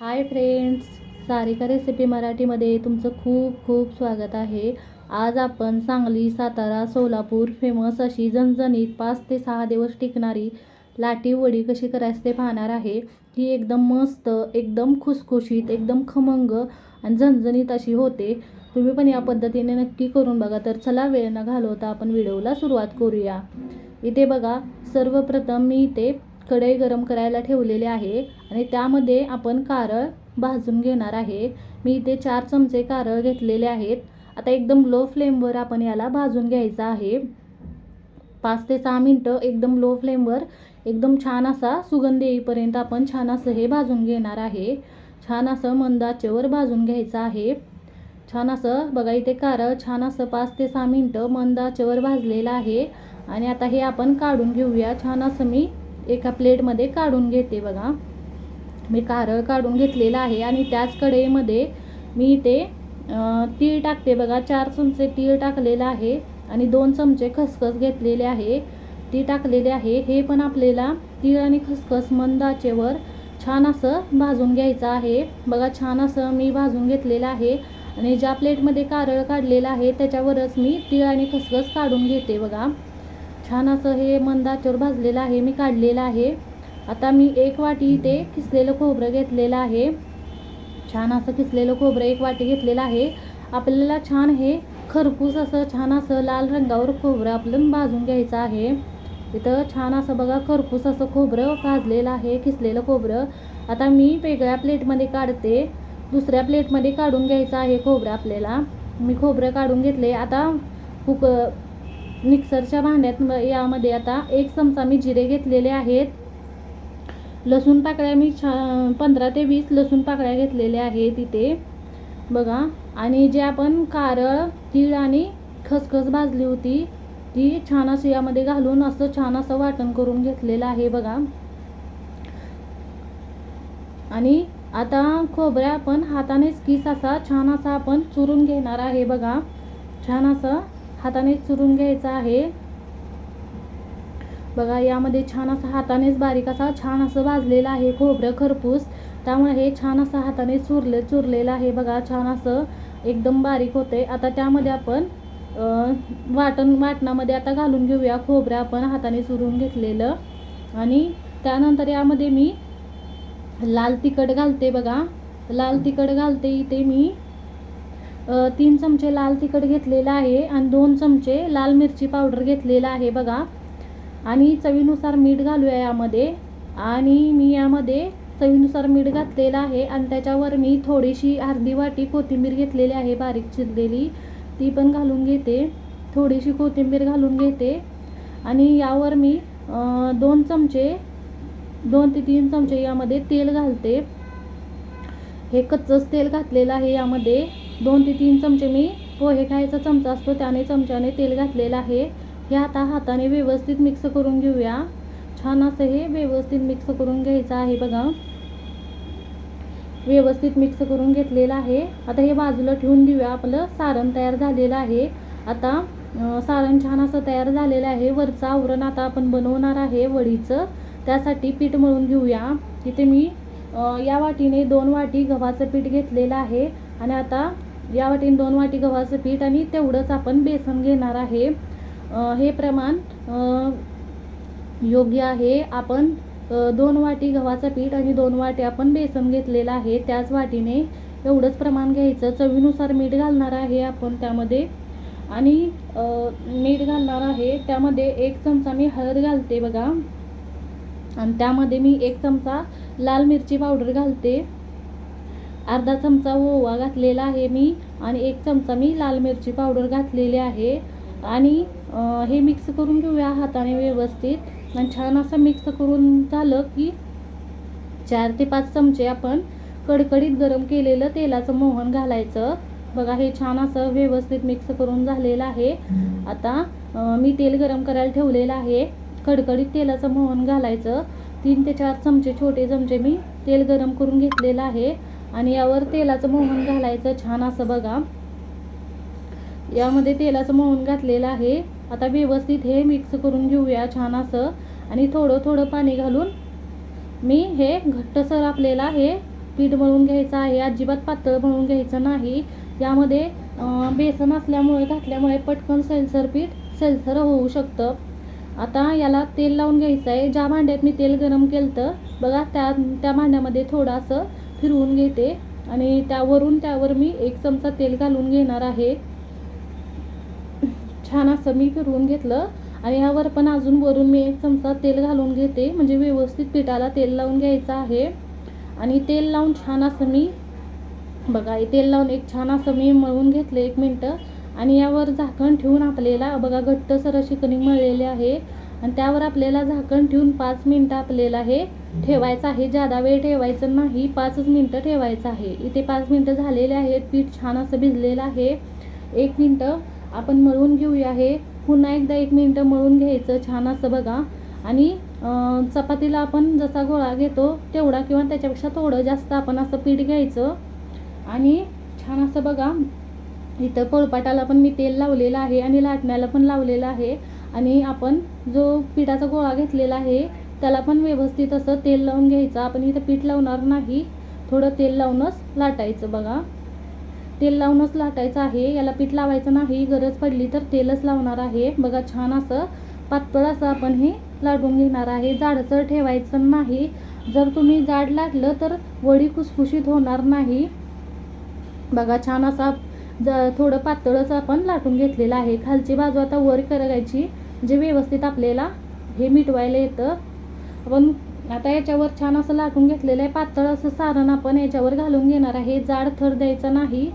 Hi friends Sarika recipe मराठीमध्ये तुमचं खूप खूप स्वागत आहे. आज आपण सांगली सातारा सोलापूर फेमस अशी झणझणीत पाच ते सहा दिवस टिकणारी लाटी वडी कशी करायची ते पाहणार आहे. ही एकदम मस्त एकदम खुसखुशीत एकदम खमंग आणि झणझणीत अशी होते. तुम्ही पण या पद्धतीने नक्की करून बघा. तर चला वेळ न घालवता आपण व्हिडिओला सुरुवात करूया. इथे बघा सर्वप्रथम मी इथे कढई गरम करायला ठेवलेले आहे आणि त्यामध्ये आपण कारळ भाजून घेणार आहे. मी इथे चार चमचे कारळ घेतलेले आहेत. आता एकदम लो फ्लेमवर आपण याला भाजून घ्यायचं आहे. पाच ते सहा मिनटं एकदम लो फ्लेमवर एकदम छान असा सुगंध येईपर्यंत आपण छान असं हे भाजून घेणार आहे. छान असं मंदाचेवर भाजून घ्यायचं आहे. छान असं बघा इथे कारळ छान असं पाच ते सहा मिनटं मंदाचेवर भाजलेलं आहे. आणि आता हे आपण काढून घेऊया. छान असं मी एका प्लेटमध्ये काढून घेते बघा. मी कारळ काढून घेतलेलं आहे आणि त्याच कढईमध्ये मी इथे तीळ टाकते बघा. चार चमचे तीळ टाकलेलं आहे आणि दोन चमचे खसखस घेतलेले आहे. ती टाकलेले आहे. हे पण आपल्याला तीळ आणि खसखस मंद आचेवर छान असं भाजून घ्यायचं आहे. बघा छान असं मी भाजून घेतलेलं आहे आणि ज्या प्लेटमध्ये कारळ काढलेलं आहे त्याच्यावरच मी तीळ आणि खसखस काढून घेते बघा. छान असं हे मंद भाजलेलं आहे मी काढलेलं आहे. आता मी एक वाटी इथे किसलेलं खोबरं घेतलेलं आहे. छान असं किसलेलं खोबरं एक वाटी घेतलेलं आहे. आपल्याला छान हे खरपूस असं छान असं लाल रंगावर खोबरं आपलं भाजून घ्यायचं आहे. इथं छान असं बघा खरपूस असं खोबरं भाजलेलं आहे किसलेलं खोबरं. आता मी वेगळ्या प्लेटमध्ये काढते. दुसऱ्या प्लेटमध्ये काढून घ्यायचं आहे खोबरं आपल्याला. मी खोबरं काढून घेतले. आता कुक मिक्सरच्या भांड्यात म- यामध्ये आता एक चमचा मी जिरे घेतलेले आहेत. लसूण पाकळ्या मी छा पंधरा ते वीस लसूण पाकळ्या घेतलेल्या आहेत इथे. बघा आणि जे आपण कारळ तीळ आणि खसखस भाजली होती ती छान अशी यामध्ये घालून असं छान असं वाटण करून घेतलेलं आहे बघा. आणि आता खोबऱ्या आपण हातानेच किस असा छान असा आपण चुरून घेणार आहे बघा. छान असं हाताने चुरून घ्यायचं आहे. बघा यामध्ये छान असं हातानेच बारीक असा छान असं भाजलेलं आहे खोबरं खरपूस. त्यामुळे हे छान असं हाताने चुरले चुरलेलं आहे. बघा छान असं एकदम बारीक होते आता त्यामध्ये आपण वाटण वाटणामध्ये आता घालून घेऊया खोबरं. आपण हाताने चुरून घेतलेलं. आणि त्यानंतर यामध्ये मी लाल तिखट घालते बघा. लाल तिखट घालते. इथे मी तीन चमचे लाल तिखट घेतलेलं आहे आणि दोन चमचे लाल मिरची पावडर घेतलेलं आहे बघा. आणि चवीनुसार मीठ घालूया यामध्ये. आणि मी यामध्ये चवीनुसार मीठ घातलेलं आहे आणि त्याच्यावर मी थोडीशी अर्धी वाटी कोथिंबीर घेतलेली आहे बारीक चिरलेली. ती पण घालून घेते. थोडीशी कोथिंबीर घालून घेते. आणि यावर मी दोन चमचे दोन ते तीन चमचे यामध्ये तेल घालते. हे कच्चंच तेल घातलेलं आहे यामध्ये. दोन ते तीन चमचे मी पोहे खायचा चमचा असतो त्याने चमच्याने तेल घातलेलं आहे. हे आता हाताने व्यवस्थित मिक्स करून घेऊया. छान असं हे व्यवस्थित मिक्स करून घ्यायचं आहे बघा. व्यवस्थित मिक्स करून घेतलेलं आहे. आता हे बाजूला ठेवून देऊया. आपलं सारण तयार झालेलं आहे. आता सारण छान असं तयार झालेलं आहे. वरचं आवरण आता आपण बनवणार आहे वडीचं. त्यासाठी पीठ मळून घेऊया. इथे मी या वाटीने दोन वाटी गव्हाचं पीठ घेतलेलं आहे. आणि आता या वाटीने दोन वाटी गव्हाचं पीठ आणि तेवढंच आपण बेसन घेणार आहे. हे प्रमाण योग्य आहे. आपण दोन वाटी गव्हाचं पीठ आणि दोन वाटी आपण बेसन घेतलेलं आहे. त्याच वाटीने एवढंच प्रमाण घ्यायचं. चवीनुसार मीठ घालणार आहे आपण त्यामध्ये. आणि मीठ घालणार आहे. त्यामध्ये एक चमचा मी हळद घालते बघा. आणि त्यामध्ये मी एक चमचा लाल मिरची पावडर घालते. अर्धा चमचा ओवा घातलेला आहे मी आणि एक चमचा मी लाल मिरची पावडर घातलेली आहे. आणि हे मिक्स करून घेऊया हाताने व्यवस्थित. आणि छान असं मिक्स करून झालं की चार ते पाच चमचे आपण कडकडीत गरम केलेलं तेलाचं मोहन घालायचं. बघा हे छान असं व्यवस्थित मिक्स करून झालेलं आहे. आता मी तेल गरम करायला ठेवलेलं आहे. कडकडीत तेलाचं मोहन घालायचं. तीन ते चार चमचे छोटे चमचे मी तेल गरम करून घेतलेलं आहे. आणि यावर तेलाचं मोहन घालायचं छान असं बघा. यामध्ये तेलाचं मोहन घातलेलं आहे. आता व्यवस्थित हे मिक्स करून घेऊया छान असं. आणि थोडं थोडं पाणी घालून मी हे घट्टसर आपल्याला हे पीठ मळून घ्यायचं आहे. अजिबात पातळ मळून घ्यायचं नाही. यामध्ये बेसन असल्यामुळे घातल्यामुळे पटकन सैलसर पीठ सैलसर होऊ शकतं. आता याला तेल लावून घ्यायचं आहे. ज्या भांड्यात मी तेल गरम केलं तर बघा त्या त्या भांड्यामध्ये थोडंसं फिरवून घेते आणि त्यावरून त्यावर मी एक चमचा तेल घालून घेणार आहे. छान असं मी फिरवून घेतलं आणि ह्यावर पण अजून वरून मी एक चमचा तेल घालून घेते. म्हणजे व्यवस्थित पिठाला तेल लावून घ्यायचं आहे. आणि तेल लावून छान असं मी बघा तेल लावून एक छान असं मी मळून घेतलं एक मिनटं. आणि यावर झाकण ठेवून आपल्याला बघा घट्ट सर अशी कणिक मळलेली आहे. आणि त्यावर आपल्याला झाकण ठेवून पाच मिनटं आपल्याला हे ठेवायचं आहे. जादा वेळ ठेवायचं नाही पाचच मिनटं ठेवायचं आहे. इथे पाच मिनटं झालेले आहेत. पीठ छान असं भिजलेलं आहे. एक मिनटं आपण मळून घेऊया हे. पुन्हा एकदा एक मिनटं मळून घ्यायचं छान असं बघा. आणि चपातीला आपण जसा गोळा घेतो तेवढा किंवा त्याच्यापेक्षा थोडं जास्त आपण असं पीठ घ्यायचं. आणि छान असं बघा. इथं पोळपाटाला पण मी तेल लावलेलं आहे आणि लाटण्याला पण लावलेलं आहे. आणि आपण जो पिठाचा गोळा घेतलेला आहे त्याला पण व्यवस्थित असं तेल लावून घ्यायचं. आपण इथं पीठ लावणार नाही. थोडं तेल लावूनच लाटायचं बघा. तेल लावूनच लाटायचं आहे. याला पीठ लावायचं नाही. गरज पडली तर तेलच लावणार आहे. बघा छान असं पातळ असं आपण हे लाटून घेणार आहे. जाडसर ठेवायचं नाही. जर तुम्ही जाड लाटलं तर वडी खुसखुशीत होणार नाही. बघा छान असा ज थोडं पातळच आपण लाटून घेतलेलं आहे. खालची बाजू आता वर करायची म्हणजे व्यवस्थित आपल्याला हे मिटवायला येतं. आपण आता याच्यावर छान असं लाटून घेतलेलं आहे. पातळ असं सारण आपण याच्यावर घालून घेणार आहे. जाड थर द्यायचा नाही.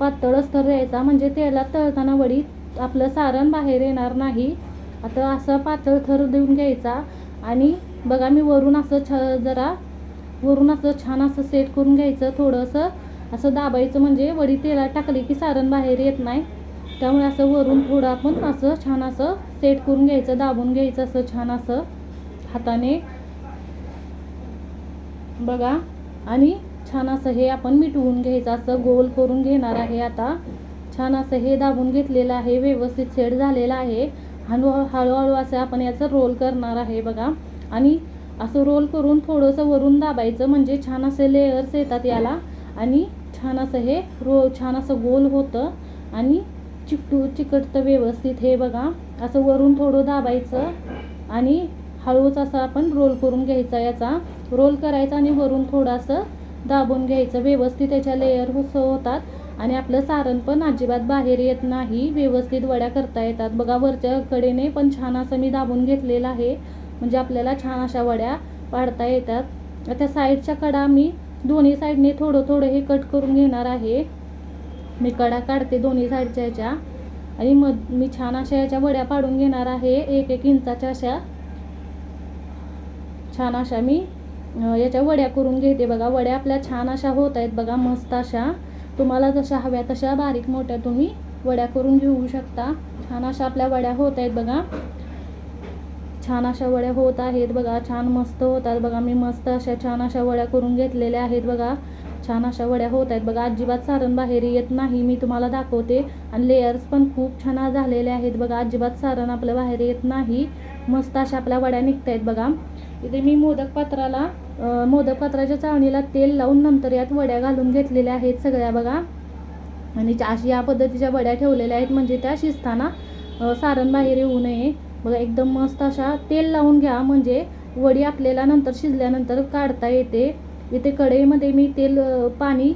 पातळच थर द्यायचा. म्हणजे तेलात तळताना वडी आपलं सारण बाहेर येणार नाही. आता असं पातळ थर देऊन घ्यायचा. आणि बघा मी वरून असं छ जरा वरून असं छान असं सेट करून घ्यायचं. थोडंसं असं दाबायचं. म्हणजे वडी तेलात टाकली की सारण बाहेर येत नाही. त्यामुळे असं वरून थोडं आपण असं छान असं सेट करून घ्यायचं दाबून घ्यायचं असं छान असं हाताने. बघा. आणि छान असं हे आपण मिटवून घ्यायचं असं गोल करून घेणार आहे आता. छान असं हे दाबून घेतलेलं आहे व्यवस्थित सेट झालेलं आहे. हळू हळूहळू असं आपण याचं रोल करणार आहे बघा. आणि असं रोल करून थोडंसं वरून दाबायचं म्हणजे छान असे लेयर्स येतात याला. आणि छान असं हे रो छान असं गोल होतं. आणि चिकटू चिकटतं व्यवस्थित हे बघा. असं वरून थोडं दाबायचं आणि हळूच असं आपण रोल करून घ्यायचा याचा. रोल करायचा आणि वरून थोडंसं दाबून घ्यायचं. व्यवस्थित त्याच्या लेअर होस होतात. आणि आपलं सारण पण अजिबात बाहेर येत नाही. व्यवस्थित वड्या करता येतात. बघा वरच्या कडेने पण छान असं मी दाबून घेतलेलं आहे. म्हणजे आपल्याला छान अशा वड्या पाडता येतात. त्या साईडच्या कडा मी दोन्ही साईडने थोडं थोडं हे कट करून घेणार आहे. मी कडा काढते दोन्ही साईडच्या ह्याच्या. आणि मग मी छान अशा ह्याच्या वड्या पाडून घेणार आहे. एक एक इंचाच्या अशा. छान अशा मी याच्या वड्या करून घेते बघा. वड्या आपल्या छान अशा होत आहेत बघा मस्त अशा. तुम्हाला जशा हव्या तशा बारीक मोठ्या तुम्ही वड्या करून घेऊ शकता. छान अशा आपल्या वड्या होत आहेत बघा. छान अशा वड्या होत आहेत बघा. छान मस्त होतात बघा. मी मस्त अशा छान अशा वड्या करून घेतलेल्या आहेत बघा. छान अशा वड्या होत आहेत. बघा अजिबात सारण बाहेर येत नाही. मी तुम्हाला दाखवते. आणि लेयर्स पण खूप छान झालेले आहेत. बघा अजिबात सारण आपलं बाहेर येत नाही. मस्त अशा आपल्या वड्या निघत आहेत बघा. इथे मी मोदक पात्राला मोदक पात्राच्या चाळणीला तेल लावून नंतर यात वड्या घालून घेतलेल्या आहेत सगळ्या बघा. आणि अशी या पद्धतीच्या वड्या ठेवलेल्या आहेत म्हणजे त्या शिजताना सारण बाहेर येऊ नये. बघा एकदम मस्त अशा तेल लावून घ्या. म्हणजे वडी आपल्याला नंतर शिजल्यानंतर काढता येते. इथे कढईमध्ये मी तेल पाणी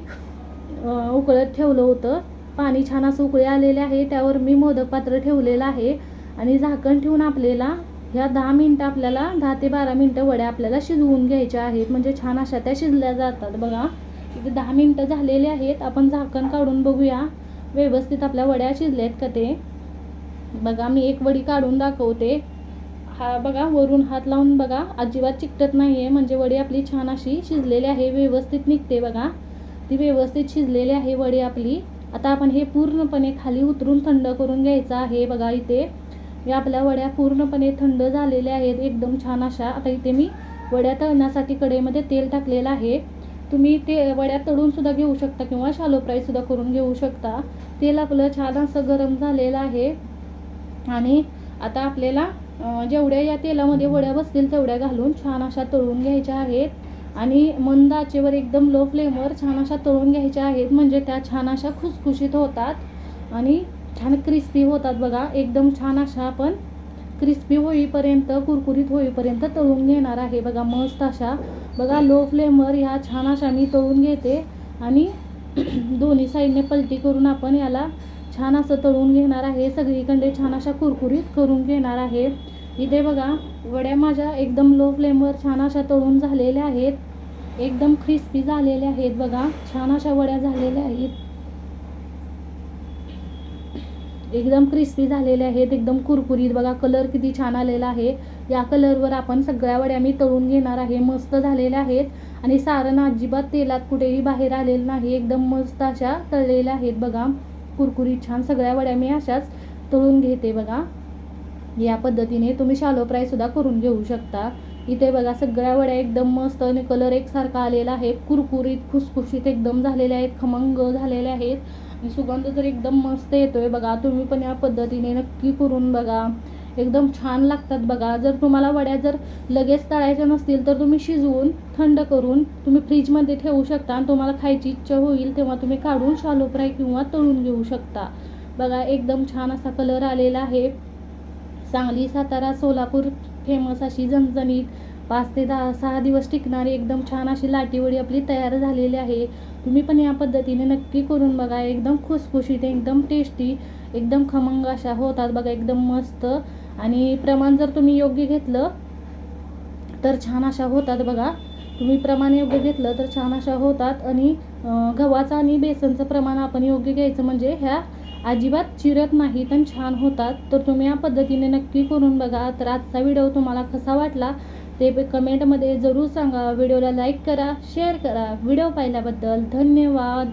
उकळत ठेवलं होतं. पाणी छान असं उकळी आलेले आहे. त्यावर मी मोदक पात्र ठेवलेलं आहे. आणि झाकण ठेवून आपल्याला ह्या दहा मिनटं आपल्याला दहा ते बारा मिनटं वड्या आपल्याला शिजवून घ्यायच्या आहेत. म्हणजे छान अशा त्या शिजल्या जातात. बघा इथे दहा मिनटं झालेले आहेत. आपण झाकण काढून बघूया. व्यवस्थित आपल्या वड्या शिजल्या आहेत का ते? बघा मी एक वडी काढून दाखवते. हा बघा वरून हात लावून बघा. अजिबात चिकटत नाही आहे म्हणजे वडी आपली छान अशी शिजलेली आहे व्यवस्थित निघते बघा. ती व्यवस्थित शिजलेली आहे वडी आपली. आता आपण हे पूर्णपणे खाली उतरून थंड करून घ्यायचं आहे बघा इथे. या आपल्या वड्या पूर्णपणे थंड झालेल्या आहेत एकदम छान अशा. आता इथे मी वड्या तळण्यासाठी कडेमध्ये तेल टाकलेलं आहे. तुम्ही ते वड्या तळूनसुद्धा घेऊ शकता किंवा शालो फ्रायसुद्धा करून घेऊ शकता. तेल आपलं छान असं गरम झालेलं आहे. आणि आता आपल्याला जेवढ्या या तेलामध्ये वड्या बसतील तेवढ्या घालून छान अशा तळून घ्यायच्या आहेत. आणि मंद आचेवर एकदम लो फ्लेमवर छान अशा तळून घ्यायच्या आहेत. म्हणजे त्या छान अशा खुसखुशीत होतात. आणि छान क्रिस्पी होतात बघा. एकदम छान अशा आपण क्रिस्पी होईपर्यंत कुरकुरीत होईपर्यंत तळून घेणार आहे बघा. मस्त अशा. बघा लो फ्लेमवर ह्या छान अशा मी तळून घेते. आणि दोन्ही साईडने पलटी करून आपण याला छान असं तळून घेणार आहे. सगळीकडे छान अशा कुरकुरीत करून घेणार आहे इथे बघा वड्या माझ्या एकदम लो फ्लेमवर छान अशा तळून झालेल्या आहेत. एकदम क्रिस्पी झालेल्या आहेत बघा. छान अशा वड्या झालेल्या आहेत. एकदम क्रिस्पी झालेल्या आहेत. एकदम कुरकुरीत बघा. कलर किती छान आलेला आहे. या कलरवर आपण सगळ्या वड्या मी तळून घेणार आहे. मस्त झालेल्या आहेत. आणि सारण अजिबात तेलात कुठेही बाहेर आलेलं नाही. एकदम मस्त अशा तळलेल्या आहेत बघा. कुरकुरीत छान सगळ्या वड्या मी अशाच तळून घेते बघा. या पद्धतीने तुम्ही शालो फ्रायसुद्धा करून घेऊ शकता. इथे बघा सगळ्या वड्या एकदम मस्त आणि कलर एकसारखा आलेला आहे. कुरकुरीत खुसखुशीत एकदम झालेल्या आहेत खमंग झालेले आहेत. आणि सुगंध तर एकदम मस्त येतोय बघा. तुम्ही पण या पद्धतीने नक्की करून बघा. एकदम छान लागतात बघा. जर तुम्हाला वड्या जर लगेच तळायच्या नसतील तर तुम्ही शिजवून थंड करून तुम्ही फ्रीजमध्ये ठेवू शकता आणि तुम्हाला खायची इच्छा होईल तेव्हा तुम्ही काढून शालो फ्राय किंवा तळून घेऊ शकता. बघा एकदम छान असा कलर आलेला आहे. सांगली सातारा सोलापूर फेमस अशी झणझणीत पाच ते दहा सहा दिवस टिकणारी एकदम छान अशी लाटीवडी आपली तयार झालेली आहे. तुम्ही पण या पद्धतीने नक्की करून बघा. एकदम खुसखुशीत एकदम टेस्टी एकदम खमंग अशा होतात बघा. एकदम मस्त आणि प्रमाण जर तुम्ही योग्य घेतलं तर छान अशा होतात बघा. तुम्ही प्रमाण योग्य घेतलं तर छान अशा होतात. आणि गव्हाचं आणि बेसनचं प्रमाण आपण योग्य घ्यायचं म्हणजे ह्या अजिबात चिरत नाहीत आणि छान होतात. तर तुम्ही या पद्धतीने नक्की करून बघा. तर आजचा व्हिडिओ तुम्हाला कसा वाटला ते कमेंटमध्ये जरूर सांगा. व्हिडिओला लाईक करा शेअर करा. व्हिडिओ पाहिल्याबद्दल धन्यवाद.